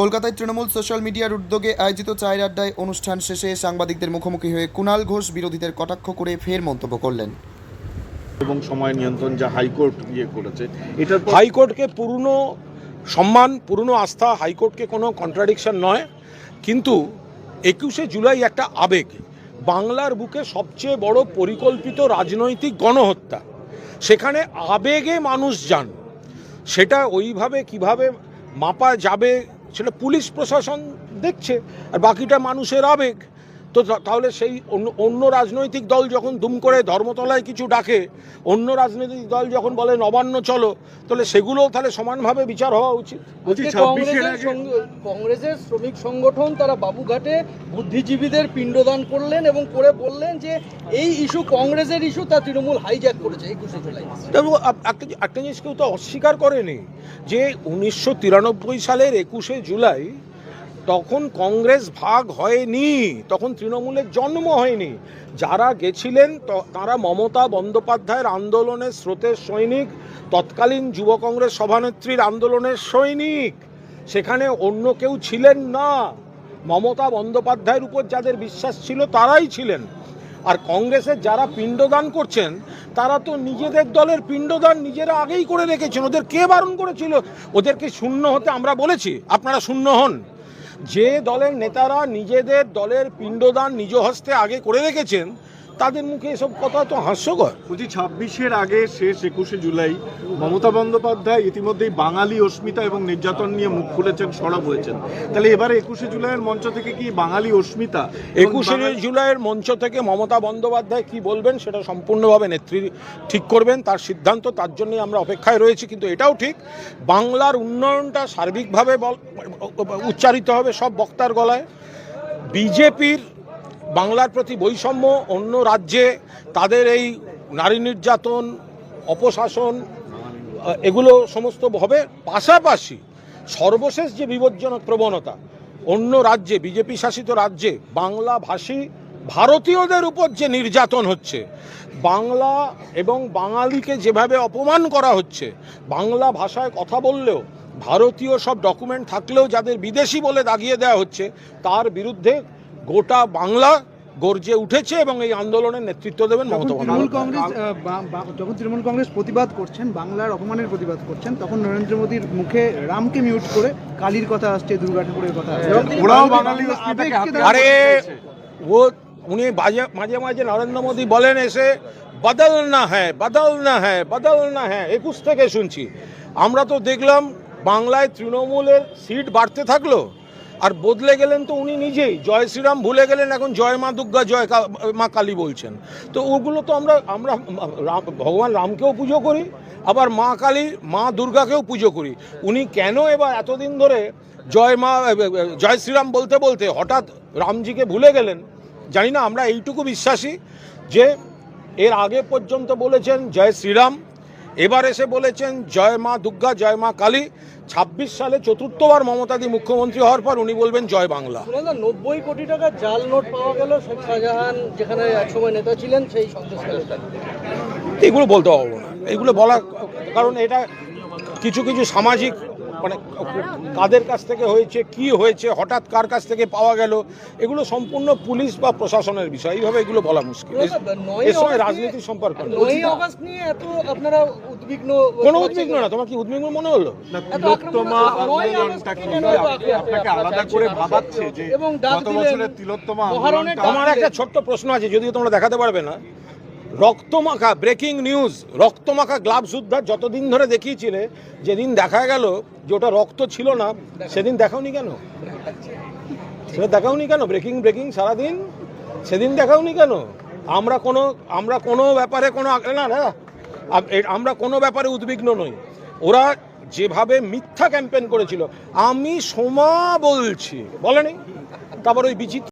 কলকাতায় তৃণমূল সোশ্যাল মিডিয়ার উদ্যোগে আয়োজিত চায়ের আড্ডায় অনুষ্ঠান শেষে সাংবাদিকদের মুখোমুখি হয়ে কুণাল ঘোষ বিরোধীদের কটাক্ষ করে ফের মন্তব্য করলেন। এবং সময় নিয়ন্ত্রণ যা হাইকোর্ট ইয়ে করেছে এটা হাইকোর্টকে পুরনো সম্মান পুরনো আস্থা হাইকোর্টকে কোনো কন্ট্রাডিকশন নয়। কিন্তু একুশে জুলাই একটা আবেগ। বাংলার বুকে সবচেয়ে বড় পরিকল্পিত রাজনৈতিক গণহত্যা। সেখানে আবেগে মানুষ যান। সেটা ওইভাবে কীভাবে মাপা যাবে সেটা পুলিশ প্রশাসন দেখছে আর বাকিটা মানুষের আবেগ। তো তাহলে সেই অন্য অন্য রাজনৈতিক দল যখন দুম করে ধর্মতলায় কিছু ডাকে অন্য রাজনৈতিক দল যখন বলে নবান্ন চলো তাহলে সেগুলোও তাহলে সমানভাবে বিচার হওয়া উচিত। কংগ্রেসের শ্রমিক সংগঠন তারা বাবুঘাটে বুদ্ধিজীবীদের পিণ্ডদান করলেন এবং করে বললেন যে এই ইস্যু কংগ্রেসের ইস্যু তা তৃণমূল হাইজ্যাক করেছে একুশে জুলাই। একটা একটা জিনিস কেউ তো অস্বীকার করেনি যে উনিশশো তিরানব্বই সালের একুশে জুলাই তখন কংগ্রেস ভাগ হয়নি, তখন তৃণমূলের জন্ম হয়নি। যারা গেছিলেন তারা মমতা বন্দ্যোপাধ্যায়ের আন্দোলনের স্রোতের সৈনিক, তৎকালীন যুব কংগ্রেস সভানেত্রীর আন্দোলনের সৈনিক। সেখানে অন্য কেউ ছিলেন না। মমতা বন্দ্যোপাধ্যায়ের উপর যাদের বিশ্বাস ছিল, তারাই ছিলেন। আর কংগ্রেসের যারা পিণ্ডদান করছেন, তারা তো নিজেদের দলের পিণ্ডদান নিজেরা আগেই করে রেখেছেন। ওদের কে বারণ করেছিল? ওদেরকে শূন্য হতে আমরা বলেছি। আপনারা শূন্য হন। যে দলের নেতারা নিজেদের দলের পিণ্ডদান নিজ হস্তে আগে করে রেখেছেন তাদের মুখে এসব কথা তো হাস্যকর। বলছি ছাব্বিশের আগে শেষ একুশে জুলাই মমতা বন্দ্যোপাধ্যায় ইতিমধ্যেই বাঙালি অস্মিতা এবং নির্যাতন নিয়ে মুখ খুলেছেন সরব হয়েছেন। তাহলে এবারে একুশে জুলাইয়ের মঞ্চ থেকে কি বাঙালি অস্মিতা একুশে জুলাইয়ের মঞ্চ থেকে মমতা বন্দ্যোপাধ্যায় কি বলবেন সেটা সম্পূর্ণভাবে নেত্রী ঠিক করবেন তার সিদ্ধান্ত তার জন্যই আমরা অপেক্ষায় রয়েছি কিন্তু এটাও ঠিক বাংলার উন্নয়নটা সার্বিকভাবে বল- উচ্চারিত হবে সব বক্তার গলায়। বিজেপির বাংলার প্রতি বৈষম্য, অন্য রাজ্যে তাদের এই নারী নির্যাতন, অপশাসন এগুলো সমস্ত হবে। পাশাপাশি সর্বশেষ যে বিপজ্জনক প্রবণতা, অন্য রাজ্যে, বিজেপি শাসিত রাজ্যে বাংলা ভাষী ভারতীয়দের উপর যে নির্যাতন হচ্ছে, বাংলা এবং বাঙালিকে যেভাবে অপমান করা হচ্ছে, বাংলা ভাষায় কথা বললেও, ভারতীয় সব ডকুমেন্ট থাকলেও যাদের বিদেশি বলে দাগিয়ে দেওয়া হচ্ছে, তার বিরুদ্ধে গোটা বাংলা গর্জে উঠেছে এবং এই আন্দোলনের নেতৃত্ব দেবেন মমতা তৃণমূল কংগ্রেস যখন তৃণমূল কংগ্রেস প্রতিবাদ করছেন বাংলার অপমানের প্রতিবাদ করছেন তখন নরেন্দ্র মোদীর মুখে রামকে মিউট করে কালীর কথা আসছে দুর্গা ঠাকুরের কথা আরে ও উনি মাঝে মাঝে মাঝে নরেন্দ্র মোদী বলেন এসে বদল না হ্যাঁ বদল না হ্যাঁ বদল না হ্যাঁ একুশ থেকে শুনছি। আমরা তো দেখলাম বাংলায় তৃণমূলের সিট বাড়তে থাকল। আর বদলে গেলেন তো উনি নিজেই। জয় শ্রীরাম ভুলে গেলেন, এখন জয় মা দুর্গা, জয় মা কালী বলছেন। তো ওগুলো তো আমরা আমরা ভগবান রামকেও পুজো করি, আবার মা কালী, মা দুর্গাকেও পুজো করি। উনি কেন এবার এতদিন ধরে জয় মা জয় শ্রীরাম বলতে বলতে হঠাৎ রামজিকে ভুলে গেলেন? জানি না, আমরা এইটুকু বিশ্বাসী যে এর আগে পর্যন্ত বলেছেন জয় শ্রীরাম, এবার এসে বলেছেন জয় মা দুর্গা, জয় মা কালী। ছাব্বিশ সালে চতুর্থবার মমতাদি মুখ্যমন্ত্রী হওয়ার পর উনি বলবেন জয় বাংলা। নব্বই কোটি টাকা জাল নোট পাওয়া গেল শেখ শাহজাহান যেখানে একসময় নেতা ছিলেন সেই এগুলো বলতে পারব না। এগুলো বলা কারণ এটা কিছু কিছু সামাজিক মানে কাদের কাছ থেকে হয়েছে কি হয়েছে হঠাৎ কার কাছ থেকে পাওয়া গেল এগুলো সম্পূর্ণ পুলিশ বা প্রশাসনের বিষয়। এইভাবে এগুলো বলা মুশকিল। এর- সঙ্গে রাজনীতির সম্পর্ক নেই। নয়ই অগস্ট নিয়ে এত আপনারা উদ্বিগ্ন কোনো উদ্বিগ্ন না তোমার কি উদ্বিগ্ন মনে হলো? আমার একটা ছোট্ট প্রশ্ন আছে যদিও তোমরা দেখাতে পারবে না। রক্তমাখা ব্রেকিং নিউজ রক্তমাখা গ্লাভস উদ্ধার যতদিন ধরে দেখিয়েছিলে, যেদিন দেখা গেল যে ওটা রক্ত ছিল না, সেদিন দেখাওনি কেন? সেটা দেখাওনি কেন? ব্রেকিং ব্রেকিং সারাদিন? সেদিন দেখাওনি কেন? আমরা কোনো আমরা কোনো ব্যাপারে কোনো না না আমরা কোনো ব্যাপারে উদ্বিগ্ন নই। ওরা যেভাবে মিথ্যা ক্যাম্পেন করেছিল, আমি সোমা বলছি, বলেনি? তারপর ওই বিচিত্র